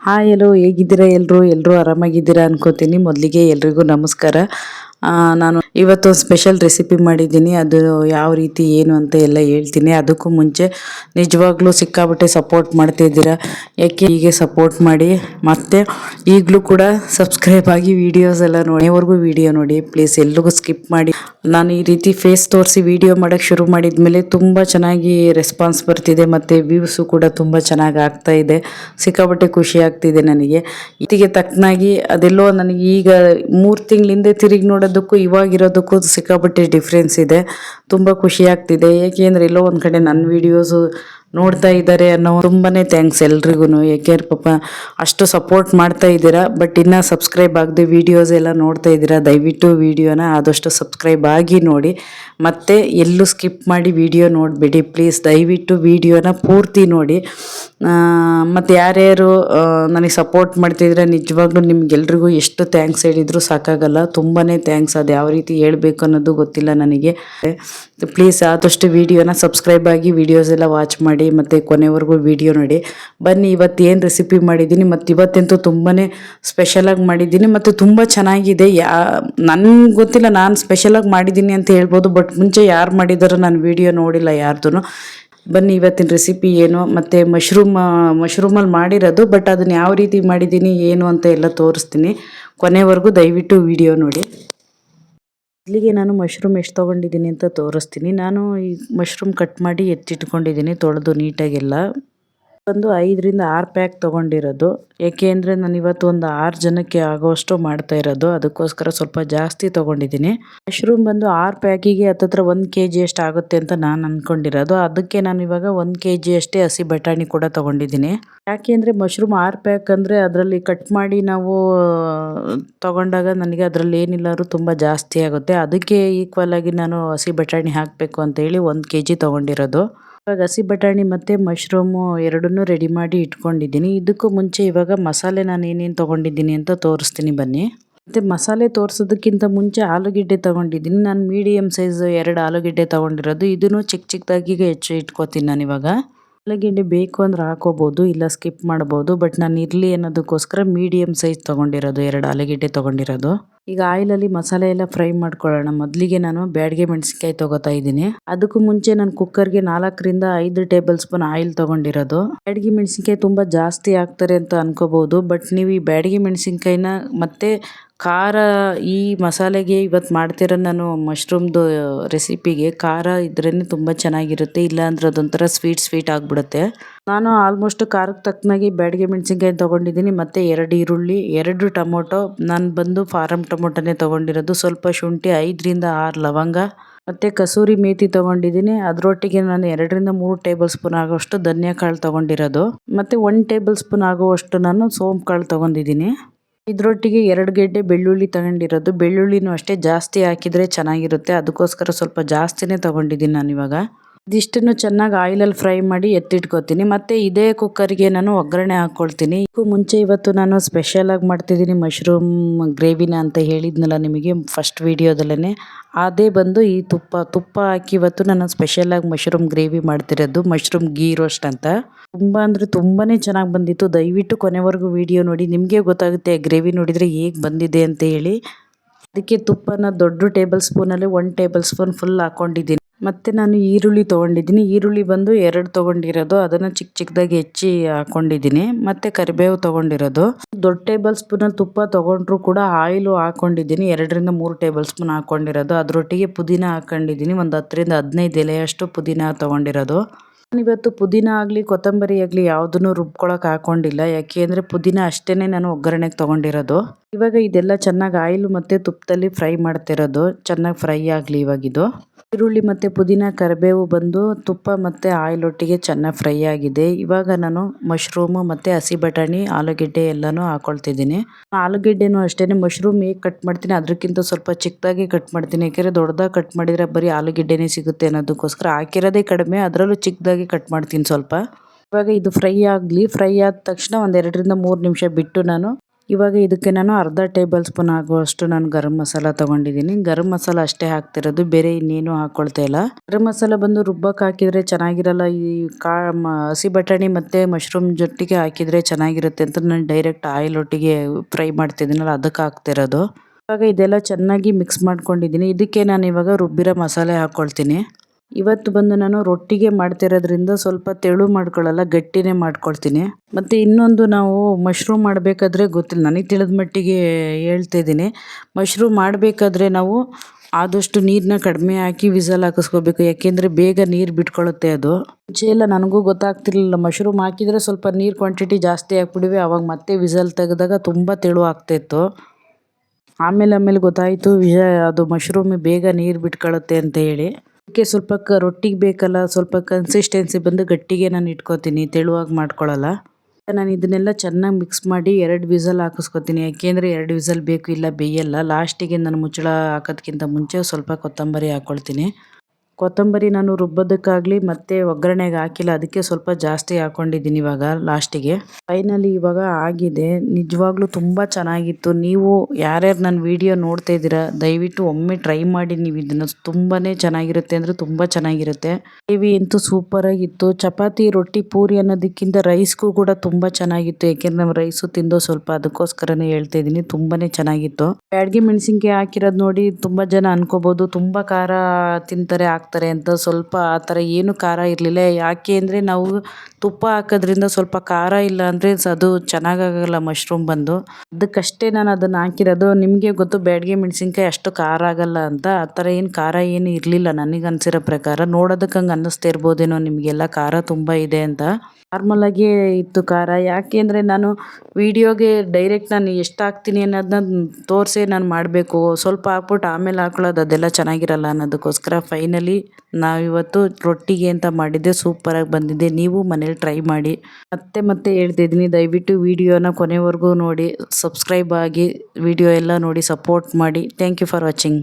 Hi ಎಲ್ಲೋ ಹೇಗಿದ್ದೀರಾ ಎಲ್ಲರೂ ಎಲ್ಲರೂ ಆರಾಮಾಗಿದ್ದೀರಾ ಅನ್ಕೋತೀನಿ. ಮೊದಲಿಗೆ ಎಲ್ರಿಗೂ ನಮಸ್ಕಾರ. ನಾನು ಇವತ್ತು ಸ್ಪೆಷಲ್ ರೆಸಿಪಿ ಮಾಡಿದ್ದೀನಿ. ಅದು ಯಾವ ರೀತಿ, ಏನು ಅಂತ ಎಲ್ಲ ಹೇಳ್ತೀನಿ. ಅದಕ್ಕೂ ಮುಂಚೆ ನಿಜವಾಗ್ಲೂ ಸಿಕ್ಕಾಪಟ್ಟೆ ಸಪೋರ್ಟ್ ಮಾಡ್ತಿದ್ದೀರಾ ಯಾಕೆ ಹೀಗೆ ಸಪೋರ್ಟ್ ಮಾಡಿ? ಮತ್ತು ಈಗಲೂ ಕೂಡ ಸಬ್ಸ್ಕ್ರೈಬ್ ಆಗಿ ವಿಡಿಯೋಸ್ ಎಲ್ಲ ನೋಡಿವರೆಗೂ ವಿಡಿಯೋ ನೋಡಿ ಪ್ಲೀಸ್ ಎಲ್ಲಿಗೂ ಸ್ಕಿಪ್ ಮಾಡಿ. ನಾನು ಈ ರೀತಿ ಫೇಸ್ ತೋರಿಸಿ ವಿಡಿಯೋ ಮಾಡೋಕ್ಕೆ ಶುರು ಮಾಡಿದ್ಮೇಲೆ ತುಂಬ ಚೆನ್ನಾಗಿ ರೆಸ್ಪಾನ್ಸ್ ಬರ್ತಿದೆ ಮತ್ತು ವ್ಯೂಸು ಕೂಡ ತುಂಬ ಚೆನ್ನಾಗಿ ಆಗ್ತಾ ಇದೆ. ಸಿಕ್ಕಾಪಟ್ಟೆ ಖುಷಿ ಆಗ್ತಿದೆ ನನಗೆ. ಇದಕ್ಕೆ ತಕ್ಕನಾಗಿ ಅದೆಲ್ಲೋ ನನಗೆ ಈಗ ಮೂರು ತಿಂಗಳಿಂದ ತಿರುಗಿ ನೋಡೋದಕ್ಕೂ ಇವಾಗಿರೋದಕ್ಕೂ ಸಿಕ್ಕಾಪಟ್ಟೆ ಡಿಫ್ರೆನ್ಸ್ ಇದೆ. ತುಂಬ ಖುಷಿ ಆಗ್ತಿದೆ. ಏಕೆಂದರೆ ಎಲ್ಲೋ ಒಂದು ಕಡೆ ನನ್ನ ವೀಡಿಯೋಸು ನೋಡ್ತಾ ಇದ್ದಾರೆ ಅನ್ನೋ ತುಂಬಾನೇ ಥ್ಯಾಂಕ್ಸ್ ಎಲ್ರಿಗೂ ಯಾಕೆಂದ್ರೆ ಪಾಪ ಅಷ್ಟು ಸಪೋರ್ಟ್ ಮಾಡ್ತಾ ಇದ್ದೀರಾ ಬಟ್ ಇನ್ನೂ ಸಬ್ಸ್ಕ್ರೈಬ್ ಆಗದೆ ವೀಡಿಯೋಸ್ ಎಲ್ಲ ನೋಡ್ತಾ ಇದ್ದೀರಾ, ದಯವಿಟ್ಟು ವೀಡಿಯೋನ ಆದಷ್ಟು ಸಬ್ಸ್ಕ್ರೈಬ್ ಆಗಿ ನೋಡಿ. ಮತ್ತೆ ಎಲ್ಲೂ ಸ್ಕಿಪ್ ಮಾಡಿ ವಿಡಿಯೋ ನೋಡಬೇಡಿ ಪ್ಲೀಸ್ ದಯವಿಟ್ಟು ವಿಡಿಯೋನ ಪೂರ್ತಿ ನೋಡಿ. ಮತ್ತು ಯಾರ್ಯಾರು ನನಗೆ ಸಪೋರ್ಟ್ ಮಾಡ್ತಿದ್ರೆ ನಿಜವಾಗ್ಲೂ ನಿಮ್ಗೆಲ್ರಿಗೂ ಎಷ್ಟು ಥ್ಯಾಂಕ್ಸ್ ಹೇಳಿದ್ರು ಸಾಕಾಗಲ್ಲ. ತುಂಬಾ ಥ್ಯಾಂಕ್ಸ್ ಅದು ಯಾವ ರೀತಿ ಹೇಳಬೇಕು ಅನ್ನೋದು ಗೊತ್ತಿಲ್ಲ ನನಗೆ. ಪ್ಲೀಸ್ ಆದಷ್ಟು ವೀಡಿಯೋನ ಸಬ್ಸ್ಕ್ರೈಬ್ ಆಗಿ ವೀಡಿಯೋಸ್ ಎಲ್ಲ ವಾಚ್ ಮಾಡಿ. ಮತ್ತು ಕೊನೆವರೆಗೂ ವಿಡಿಯೋ ನೋಡಿ. ಬನ್ನಿ ಇವತ್ತು ಏನು ರೆಸಿಪಿ ಮಾಡಿದ್ದೀನಿ, ಮತ್ತು ಇವತ್ತಂತೂ ತುಂಬಾ ಸ್ಪೆಷಲಾಗಿ ಮಾಡಿದ್ದೀನಿ, ಮತ್ತು ತುಂಬ ಚೆನ್ನಾಗಿದೆ. ಯಾ, ನನಗೆ ಗೊತ್ತಿಲ್ಲ, ನಾನು ಸ್ಪೆಷಲಾಗಿ ಮಾಡಿದ್ದೀನಿ ಅಂತ ಹೇಳ್ಬೋದು ಬಟ್ ಮುಂಚೆ ಯಾರು ಮಾಡಿದಾರೋ ನಾನು ವಿಡಿಯೋ ನೋಡಿಲ್ಲ ಯಾರ್ದೂ ಬನ್ನಿ, ಇವತ್ತಿನ ರೆಸಿಪಿ ಏನು, ಮತ್ತು ಮಶ್ರೂಮ್ ಮಶ್ರೂಮಲ್ಲಿ ಮಾಡಿರೋದು ಬಟ್ ಅದನ್ನು ಯಾವ ರೀತಿ ಮಾಡಿದ್ದೀನಿ, ಏನು ಅಂತ ಎಲ್ಲ ತೋರಿಸ್ತೀನಿ. ಕೊನೆವರೆಗೂ ದಯವಿಟ್ಟು ವಿಡಿಯೋ ನೋಡಿ. ಇಲ್ಲಿಗೆ ನಾನು ಮಶ್ರೂಮ್ ಎಷ್ಟು ತೊಗೊಂಡಿದ್ದೀನಿ ಅಂತ ತೋರಿಸ್ತೀನಿ. ನಾನು ಈ ಮಶ್ರೂಮ್ ಕಟ್ ಮಾಡಿ ಎತ್ತಿಟ್ಕೊಂಡಿದ್ದೀನಿ ತೊಳೆದು ನೀಟಾಗೆಲ್ಲ. ಒಂದು ಐದರಿಂದ ಆರು ಪ್ಯಾಕ್ ತೊಗೊಂಡಿರೋದು. ಏಕೆ ಅಂದರೆ ನಾನು ಇವತ್ತು ಒಂದು ಆರು ಜನಕ್ಕೆ ಆಗೋಷ್ಟು ಮಾಡ್ತಾ ಇರೋದು. ಅದಕ್ಕೋಸ್ಕರ ಸ್ವಲ್ಪ ಜಾಸ್ತಿ ತೊಗೊಂಡಿದ್ದೀನಿ. ಮಶ್ರೂಮ್ ಬಂದು ಆರು ಪ್ಯಾಕಿಗೆ ಹತ್ತತ್ರ ಒಂದು ಕೆ ಜಿ ಅಷ್ಟು ಆಗುತ್ತೆ ಅಂತ ನಾನು ಅಂದ್ಕೊಂಡಿರೋದು ಅದಕ್ಕೆ ನಾನು ಇವಾಗ ಒಂದು ಕೆ ಜಿ ಅಷ್ಟೇ ಹಸಿ ಬಟಾಣಿ ಕೂಡ ತೊಗೊಂಡಿದ್ದೀನಿ. ಯಾಕೆ ಅಂದರೆ ಮಶ್ರೂಮ್ ಆರು ಪ್ಯಾಕ್ ಅಂದರೆ ಅದರಲ್ಲಿ ಕಟ್ ಮಾಡಿ ನಾವು ತಗೊಂಡಾಗ ನನಗೆ ಅದರಲ್ಲಿ ಏನಿಲ್ಲಾದ್ರೂ ತುಂಬ ಜಾಸ್ತಿ ಆಗುತ್ತೆ. ಅದಕ್ಕೆ ಈಕ್ವಲ್ ಆಗಿ ನಾನು ಹಸಿ ಬಟಾಣಿ ಹಾಕಬೇಕು ಅಂತ ಹೇಳಿ ಒಂದು ಕೆ ಜಿ ತೊಗೊಂಡಿರೋದು. ಇವಾಗ ಹಸಿ ಬಟಾಣಿ ಮತ್ತು ಮಶ್ರೂಮು ಎರಡನ್ನೂ ರೆಡಿ ಮಾಡಿ ಇಟ್ಕೊಂಡಿದ್ದೀನಿ. ಇದಕ್ಕೂ ಮುಂಚೆ ಇವಾಗ ಮಸಾಲೆ ನಾನು ಏನೇನು ತೊಗೊಂಡಿದ್ದೀನಿ ಅಂತ ತೋರಿಸ್ತೀನಿ ಬನ್ನಿ. ಮತ್ತು ಮಸಾಲೆ ತೋರಿಸೋದಕ್ಕಿಂತ ಮುಂಚೆ ಆಲೂಗೆಡ್ಡೆ ತೊಗೊಂಡಿದ್ದೀನಿ. ನಾನು ಮೀಡಿಯಮ್ ಸೈಜ್ ಎರಡು ಆಲೂಗೆಡ್ಡೆ ತೊಗೊಂಡಿರೋದು. ಇದನ್ನು ಚಿಕ್ಕ ಚಿಕ್ಕದಾಗಿ ಹೆಚ್ಚು ಇಟ್ಕೋತೀನಿ ನಾನು ಇವಾಗ ಬೇಕು ಅಂದ್ರೆ ಹಾಕೋಬೋದು ಇಲ್ಲ ಸ್ಕಿಪ್ ಮಾಡ್ಬೋದು, ಬಟ್ ನಾನು ಇರಲಿ ಅನ್ನೋದಕ್ಕೋಸ್ಕರ ಮೀಡಿಯಮ್ ಸೈಜ್ ತಗೊಂಡಿರೋದು, ಎರಡು ಆಲೂಗೆಡ್ಡೆ ತಗೊಂಡಿರೋದು. ಈಗ ಆಯಿಲಲ್ಲಿ ಮಸಾಲೆ ಎಲ್ಲ ಫ್ರೈ ಮಾಡ್ಕೊಳ್ಳೋಣ. ಮೊದಲಿಗೆ ನಾನು ಬ್ಯಾಡ್ಗೆ ಮೆಣಸಿನ್ಕಾಯಿ ತಗೋತಾ ಇದ್ದೀನಿ. ಅದಕ್ಕೂ ಮುಂಚೆ ನಾನು ಕುಕ್ಕರ್ಗೆ ನಾಲ್ಕರಿಂದ ಐದು ಟೇಬಲ್ ಸ್ಪೂನ್ ಆಯಿಲ್ ತಗೊಂಡಿರೋದು. ಬ್ಯಾಡ್ಗೆ ಮೆಣಸಿನ್ಕಾಯಿ ತುಂಬ ಜಾಸ್ತಿ ಹಾಕ್ತಾರೆ ಅಂತ ಅನ್ಕೋಬಹುದು ಬಟ್ ನೀವು ಈ ಬ್ಯಾಡ್ಗೆ ಮೆಣಸಿನ್ಕಾಯಿನ ಮತ್ತೆ ಖಾರ ಈ ಮಸಾಲೆಗೆ ಇವತ್ತು ಮಾಡ್ತಿರೋ ನಾನು ಮಶ್ರೂಮ್ದು ರೆಸಿಪಿಗೆ ಖಾರ ಇದ್ರೇ ತುಂಬ ಚೆನ್ನಾಗಿರುತ್ತೆ, ಇಲ್ಲ ಅಂದ್ರೆ ಅದೊಂಥರ ಸ್ವೀಟ್ ಸ್ವೀಟ್ ಆಗಿಬಿಡುತ್ತೆ. ನಾನು ಆಲ್ಮೋಸ್ಟ್ ಖಾರಕ್ಕೆ ತಕ್ಕನಾಗಿ ಬ್ಯಾಡಿಗೆ ಮೆಣಸಿನ್ಕಾಯಿ ತೊಗೊಂಡಿದ್ದೀನಿ, ಮತ್ತು ಎರಡು ಈರುಳ್ಳಿ, ಎರಡು ಟೊಮೊಟೊ. ನಾನು ಬಂದು ಫಾರಮ್ ಟೊಮೊಟೊನೇ ತೊಗೊಂಡಿರೋದು, ಸ್ವಲ್ಪ ಶುಂಠಿ, ಐದರಿಂದ ಆರು ಲವಂಗ, ಮತ್ತು ಕಸೂರಿ ಮೇಥಿ ತೊಗೊಂಡಿದ್ದೀನಿ. ಅದರೊಟ್ಟಿಗೆ ನಾನು ಎರಡರಿಂದ ಮೂರು ಟೇಬಲ್ ಸ್ಪೂನ್ ಆಗೋಷ್ಟು ಧನಿಯಾ ಕಾಳು ತೊಗೊಂಡಿರೋದು, ಮತ್ತು ಒನ್ ಟೇಬಲ್ ಸ್ಪೂನ್ ಆಗುವಷ್ಟು ನಾನು ಸೋಂಪು ಕಾಳು ತೊಗೊಂಡಿದ್ದೀನಿ. ಇದರೊಟ್ಟಿಗೆ ಎರಡು ಗೆಡ್ಡೆ ಬೆಳ್ಳುಳ್ಳಿ ತಗೊಂಡಿರೋದು. ಬೆಳ್ಳುಳ್ಳಿನೂ ಅಷ್ಟೇ ಜಾಸ್ತಿ ಹಾಕಿದರೆ ಚೆನ್ನಾಗಿರುತ್ತೆ. ಅದಕ್ಕೋಸ್ಕರ ಸ್ವಲ್ಪ ಜಾಸ್ತಿನೇ ತಗೊಂಡಿದ್ದೀನಿ ನಾನು ಇವಾಗ ಇದಿಷ್ಟನ್ನು ಚೆನ್ನಾಗಿ ಆಯಿಲಲ್ಲಿ ಫ್ರೈ ಮಾಡಿ ಎತ್ತಿಟ್ಕೋತೀನಿ. ಮತ್ತು ಇದೇ ಕುಕ್ಕರ್ಗೆ ನಾನು ಒಗ್ಗರಣೆ ಹಾಕ್ಕೊಳ್ತೀನಿ ಇದಕ್ಕೂ ಮುಂಚೆ ಇವತ್ತು ನಾನು ಸ್ಪೆಷಲಾಗಿ ಮಾಡ್ತಿದ್ದೀನಿ ಮಶ್ರೂಮ್ ಗ್ರೇವಿನ ಅಂತ ಹೇಳಿದ್ನಲ್ಲ ನಿಮಗೆ ಫಸ್ಟ್ ವೀಡಿಯೋದಲ್ಲೇ ಅದೇ ಬಂದು ಈ ತುಪ್ಪ ತುಪ್ಪ ಹಾಕಿ ಇವತ್ತು ನಾನು ಸ್ಪೆಷಲಾಗಿ ಮಶ್ರೂಮ್ ಗ್ರೇವಿ ಮಾಡ್ತಿರೋದು ಮಶ್ರೂಮ್ ಗೀ ರೋಸ್ಟ್ ಅಂತ. ತುಂಬ ಅಂದರೆ ತುಂಬಾ ಚೆನ್ನಾಗಿ ಬಂದಿತ್ತು. ದಯವಿಟ್ಟು ಕೊನೆವರೆಗೂ ವಿಡಿಯೋ ನೋಡಿ, ನಿಮಗೆ ಗೊತ್ತಾಗುತ್ತೆ ಗ್ರೇವಿ ನೋಡಿದರೆ ಹೇಗೆ ಬಂದಿದೆ ಅಂತ ಹೇಳಿ. ಅದಕ್ಕೆ ತುಪ್ಪನ ದೊಡ್ಡ ಟೇಬಲ್ ಸ್ಪೂನಲ್ಲಿ ಒನ್ ಟೇಬಲ್ ಸ್ಪೂನ್ ಫುಲ್ ಹಾಕ್ಕೊಂಡಿದ್ದೀನಿ ಮತ್ತು ನಾನು ಈರುಳ್ಳಿ ತೊಗೊಂಡಿದ್ದೀನಿ. ಈರುಳ್ಳಿ ಬಂದು ಎರಡು ತೊಗೊಂಡಿರೋದು. ಅದನ್ನು ಚಿಕ್ಕ ಚಿಕ್ಕದಾಗಿ ಹೆಚ್ಚಿ ಹಾಕ್ಕೊಂಡಿದ್ದೀನಿ ಮತ್ತು ಕರಿಬೇವು ತೊಗೊಂಡಿರೋದು. ದೊಡ್ಡ ಟೇಬಲ್ ಸ್ಪೂನಲ್ಲಿ ತುಪ್ಪ ತೊಗೊಂಡ್ರು ಕೂಡ ಆಯಿಲು ಹಾಕ್ಕೊಂಡಿದ್ದೀನಿ ಎರಡರಿಂದ ಮೂರು ಟೇಬಲ್ ಸ್ಪೂನ್ ಹಾಕ್ಕೊಂಡಿರೋದು ಅದರೊಟ್ಟಿಗೆ ಪುದೀನ ಹಾಕ್ಕೊಂಡಿದ್ದೀನಿ ಒಂದು ಹತ್ತರಿಂದ ಹದಿನೈದು ಎಲೆಯಷ್ಟು ಪುದೀನ ತೊಗೊಂಡಿರೋದು. ನಾನಿವತ್ತು ಪುದೀನ ಆಗಲಿ, ಕೊತ್ತಂಬರಿ ಆಗಲಿ ಯಾವುದನ್ನು ರುಬ್ಕೊಳಕ್ಕೆ ಹಾಕೊಂಡಿಲ್ಲ. ಯಾಕೆ ಅಂದರೆ ಪುದೀನ ಅಷ್ಟೇ ನಾನು ಒಗ್ಗರಣೆಗೆ ತೊಗೊಂಡಿರೋದು. ಇವಾಗ ಇದೆಲ್ಲ ಚೆನ್ನಾಗಿ ಆಯಿಲು ಮತ್ತು ತುಪ್ಪದಲ್ಲಿ ಫ್ರೈ ಮಾಡ್ತಿರೋದು. ಚೆನ್ನಾಗಿ ಫ್ರೈ ಆಗಲಿ ಇವಾಗಿದು ಈರುಳ್ಳಿ ಮತ್ತು ಪುದೀನ, ಕರಿಬೇವು ಬಂದು ತುಪ್ಪ ಮತ್ತು ಆಯಿಲ್ ಒಟ್ಟಿಗೆ ಚೆನ್ನಾಗಿ ಫ್ರೈ ಆಗಿದೆ. ಇವಾಗ ನಾನು ಮಶ್ರೂಮು ಮತ್ತು ಹಸಿ ಬಟಾಣಿ, ಆಲೂಗೆಡ್ಡೆ ಎಲ್ಲನೂ ಹಾಕೊಳ್ತಿದ್ದೀನಿ. ಆಲೂಗೆಡ್ಡೆನೂ ಅಷ್ಟೇ ಮಶ್ರೂಮ್ ಹೇಗೆ ಕಟ್ ಮಾಡ್ತೀನಿ ಅದಕ್ಕಿಂತ ಸ್ವಲ್ಪ ಚಿಕ್ಕದಾಗಿ ಕಟ್ ಮಾಡ್ತೀನಿ. ಯಾಕೆಂದರೆ ದೊಡ್ಡದಾಗಿ ಕಟ್ ಮಾಡಿದರೆ ಬರೀ ಆಲೂಗೆಡ್ಡೆನೇ ಸಿಗುತ್ತೆ ಅನ್ನೋದಕ್ಕೋಸ್ಕರ. ಹಾಕಿರೋದೇ ಕಡಿಮೆ, ಅದರಲ್ಲೂ ಚಿಕ್ಕದಾಗಿ ಕಟ್ ಮಾಡ್ತೀನಿ ಸ್ವಲ್ಪ. ಇವಾಗ ಇದು ಫ್ರೈ ಆಗಲಿ, ಫ್ರೈ ಆದ ತಕ್ಷಣ ಒಂದೆರಡರಿಂದ ಮೂರು ನಿಮಿಷ ಬಿಟ್ಟು ನಾನು ಇವಾಗ ಇದಕ್ಕೆ ನಾನು ಅರ್ಧ ಟೇಬಲ್ ಸ್ಪೂನ್ ಆಗುವಷ್ಟು ನಾನು ಗರಂ ಮಸಾಲ ತಗೊಂಡಿದ್ದೀನಿ. ಗರಂ ಮಸಾಲ ಅಷ್ಟೇ ಹಾಕ್ತಿರೋದು, ಬೇರೆ ಇನ್ನೇನು ಹಾಕ್ಕೊಳ್ತಾ ಇಲ್ಲ. ಗರಂ ಮಸಾಲ ಬಂದು ರುಬ್ಬಕ್ಕೆ ಹಾಕಿದರೆ ಚೆನ್ನಾಗಿರಲ್ಲ, ಈ ಕಾ ಹಸಿ ಬಟಾಣಿ ಮತ್ತು ಮಶ್ರೂಮ್ ಜೊಟ್ಟಿಗೆ ಹಾಕಿದರೆ ಚೆನ್ನಾಗಿರುತ್ತೆ ಅಂತ ನಾನು ಡೈರೆಕ್ಟ್ ಆಯಿಲ್ ಒಟ್ಟಿಗೆ ಫ್ರೈ ಮಾಡ್ತಿದ್ದೀನಲ್ಲ, ಅದಕ್ಕೆ ಹಾಕ್ತಿರೋದು. ಇವಾಗ ಇದೆಲ್ಲ ಚೆನ್ನಾಗಿ ಮಿಕ್ಸ್ ಮಾಡ್ಕೊಂಡಿದ್ದೀನಿ. ಇದಕ್ಕೆ ನಾನು ಇವಾಗ ರುಬ್ಬಿರೋ ಮಸಾಲೆ ಹಾಕ್ಕೊಳ್ತೀನಿ ಇವತ್ತು ಬಂದು ನಾನು ರೊಟ್ಟಿಗೆ ಮಾಡ್ತಿರೋದ್ರಿಂದ ಸ್ವಲ್ಪ ತೆಳು ಮಾಡ್ಕೊಳ್ಳಲ್ಲ, ಗಟ್ಟಿನೇ ಮಾಡ್ಕೊಳ್ತೀನಿ. ಮತ್ತು ಇನ್ನೊಂದು ನಾವು ಮಶ್ರೂಮ್ ಮಾಡಬೇಕಾದ್ರೆ ಗೊತ್ತಿಲ್ಲ, ನನಗೆ ತಿಳಿದ ಮಟ್ಟಿಗೆ ಹೇಳ್ತಿದ್ದೀನಿ. ಮಶ್ರೂಮ್ ಮಾಡಬೇಕಾದ್ರೆ ನಾವು ಆದಷ್ಟು ನೀರನ್ನ ಕಡಿಮೆ ಹಾಕಿ ವಿಸಲ್ ಹಾಕಿಸ್ಕೋಬೇಕು, ಯಾಕೆಂದರೆ ಬೇಗ ನೀರು ಬಿಟ್ಕೊಳ್ಳುತ್ತೆ ಅದು. ಮುಂಚೆ ಎಲ್ಲ ನನಗೂ ಗೊತ್ತಾಗ್ತಿರ್ಲಿಲ್ಲ, ಮಶ್ರೂಮ್ ಹಾಕಿದರೆ ಸ್ವಲ್ಪ ನೀರು ಕ್ವಾಂಟಿಟಿ ಜಾಸ್ತಿ ಹಾಕ್ಬಿಡಿವಿ ಅವಾಗ ಮತ್ತೆ ವಿಸಲ್ ತೆಗೆದಾಗ ತುಂಬ ತೆಳು ಆಗ್ತಾಯಿತ್ತು ಆಮೇಲೆ ಆಮೇಲೆ ಗೊತ್ತಾಯಿತು, ವಿಷ ಅದು ಮಶ್ರೂಮ್ ಬೇಗ ನೀರು ಬಿಟ್ಕೊಳ್ಳುತ್ತೆ ಅಂತ ಹೇಳಿ. ಅದಕ್ಕೆ ಸ್ವಲ್ಪ ಕ ರೊಟ್ಟಿಗೆ ಬೇಕಲ್ಲ ಸ್ವಲ್ಪ ಕನ್ಸಿಸ್ಟೆನ್ಸಿ ಬಂದು ಗಟ್ಟಿಗೆ ನಾನು ಇಟ್ಕೋತೀನಿ, ತೆಳುವಾಗಿ ಮಾಡ್ಕೊಳ್ಳಲ್ಲ ನಾನು ಇದನ್ನೆಲ್ಲ ಚೆನ್ನಾಗಿ ಮಿಕ್ಸ್ ಮಾಡಿ ಎರಡು ವಿಸಲ್ ಹಾಕಿಸ್ಕೊತೀನಿ. ಯಾಕೆಂದರೆ ಎರಡು ವಿಸಲ್ ಬೇಕು ಇಲ್ಲ, ಬೇಯಲ್ಲ. ಲಾಸ್ಟಿಗೆ ನಾನು ಮುಚ್ಚಳ ಹಾಕೋದ್ಕಿಂತ ಮುಂಚೆ ಸ್ವಲ್ಪ ಕೊತ್ತಂಬರಿ ಹಾಕ್ಕೊಳ್ತೀನಿ ಕೊತ್ತಂಬರಿ ನಾನು ರುಬ್ಬೋದಕ್ಕಾಗಲಿ ಮತ್ತು ಒಗ್ಗರಣೆಗೆ ಹಾಕಿಲ್ಲ, ಅದಕ್ಕೆ ಸ್ವಲ್ಪ ಜಾಸ್ತಿ ಹಾಕ್ಕೊಂಡಿದ್ದೀನಿ ಇವಾಗ ಲಾಸ್ಟಿಗೆ ಫೈನಲಿ ಇವಾಗ ಆಗಿದೆ. ನಿಜವಾಗ್ಲೂ ತುಂಬ ಚೆನ್ನಾಗಿತ್ತು. ನೀವು ಯಾರ್ಯಾರು ನನ್ನ ವಿಡಿಯೋ ನೋಡ್ತಾ ಇದ್ದೀರಾ, ದಯವಿಟ್ಟು ಒಮ್ಮೆ ಟ್ರೈ ಮಾಡಿ, ನೀವು ಇದನ್ನು ತುಂಬಾ ಚೆನ್ನಾಗಿರುತ್ತೆ ಅಂದರೆ ತುಂಬ ಚೆನ್ನಾಗಿರುತ್ತೆ. ಗ್ರೇವಿ ಅಂತೂ ಸೂಪರಾಗಿತ್ತು ಚಪಾತಿ, ರೊಟ್ಟಿ, ಪೂರಿ ಅನ್ನೋದಕ್ಕಿಂತ ರೈಸ್ಗೂ ಕೂಡ ತುಂಬ ಚೆನ್ನಾಗಿತ್ತು. ಯಾಕೆಂದರೆ ನಾವು ರೈಸು ತಿಂದು ಸ್ವಲ್ಪ ಅದಕ್ಕೋಸ್ಕರನೇ ಹೇಳ್ತಾ ಇದ್ದೀನಿ ತುಂಬಾ ಚೆನ್ನಾಗಿತ್ತು. ಬ್ಯಾಡ್ಗೆ ಮೆಣಸಿನ್ಕಾಯಿ ಹಾಕಿರೋದು ನೋಡಿ ತುಂಬ ಜನ ಅನ್ಕೋಬೋದು, ತುಂಬ ಖಾರ ತಿಂತಾರೆ ಅಂತ ಸ್ವಲ್ಪ ಆ ಥರ ಏನು ಖಾರ ಇರಲಿಲ್ಲ. ಯಾಕೆ ಅಂದರೆ ನಾವು ತುಪ್ಪ ಹಾಕೋದ್ರಿಂದ ಸ್ವಲ್ಪ ಖಾರ ಇಲ್ಲ ಅಂದರೆ ಅದು ಚೆನ್ನಾಗಾಗಲ್ಲ ಮಶ್ರೂಮ್ ಬಂದು. ಅದಕ್ಕಷ್ಟೇ ನಾನು ಅದನ್ನು ಹಾಕಿರೋದು. ನಿಮಗೆ ಗೊತ್ತು ಬ್ಯಾಡಗಿ ಮೆಣಸಿನ್ಕಾಯಿ ಅಷ್ಟು ಖಾರ ಆಗಲ್ಲ ಅಂತ. ಆ ಥರ ಏನು ಖಾರ ಏನು ಇರಲಿಲ್ಲ ನನಗೆ ಅನಿಸಿರೋ ಪ್ರಕಾರ. ನೋಡೋದಕ್ಕೆ ಹಂಗೆ ಅನ್ನಿಸ್ತಾ ಇರ್ಬೋದೇನೋ ನಿಮಗೆಲ್ಲ ಖಾರ ತುಂಬ ಇದೆ ಅಂತ. ನಾರ್ಮಲಾಗಿಯೇ ಇತ್ತು ಖಾರ. ಯಾಕೆ ಅಂದರೆ ನಾನು ವೀಡಿಯೋಗೆ ಡೈರೆಕ್ಟ್ ನಾನು ಎಷ್ಟು ಹಾಕ್ತೀನಿ ಅನ್ನೋದನ್ನ ತೋರಿಸೇ ನಾನು ಮಾಡಬೇಕು. ಸ್ವಲ್ಪ ಹಾಕ್ಬಿಟ್ಟು ಆಮೇಲೆ ಹಾಕೊಳ್ಳೋದು ಅದೆಲ್ಲ ಚೆನ್ನಾಗಿರಲ್ಲ ಅನ್ನೋದಕ್ಕೋಸ್ಕರ ಫೈನಲಿ ನಾವಿವತ್ತು ರೊಟ್ಟಿಗೆ ಅಂತ ಮಾಡಿದ್ದೆ ಸೂಪರಾಗಿ ಬಂದಿದೆ. ನೀವು ಮನೇಲಿ ಟ್ರೈ ಮಾಡಿ. ಮತ್ತೆ ಮತ್ತೆ ಹೇಳ್ತಿದ್ದೀನಿ ದಯವಿಟ್ಟು ವೀಡಿಯೋನ ಕೊನೆವರೆಗೂ ನೋಡಿ ಸಬ್ಸ್ಕ್ರೈಬ್ ಆಗಿ ವಿಡಿಯೋ ಎಲ್ಲ ನೋಡಿ ಸಪೋರ್ಟ್ ಮಾಡಿ. Thank you for watching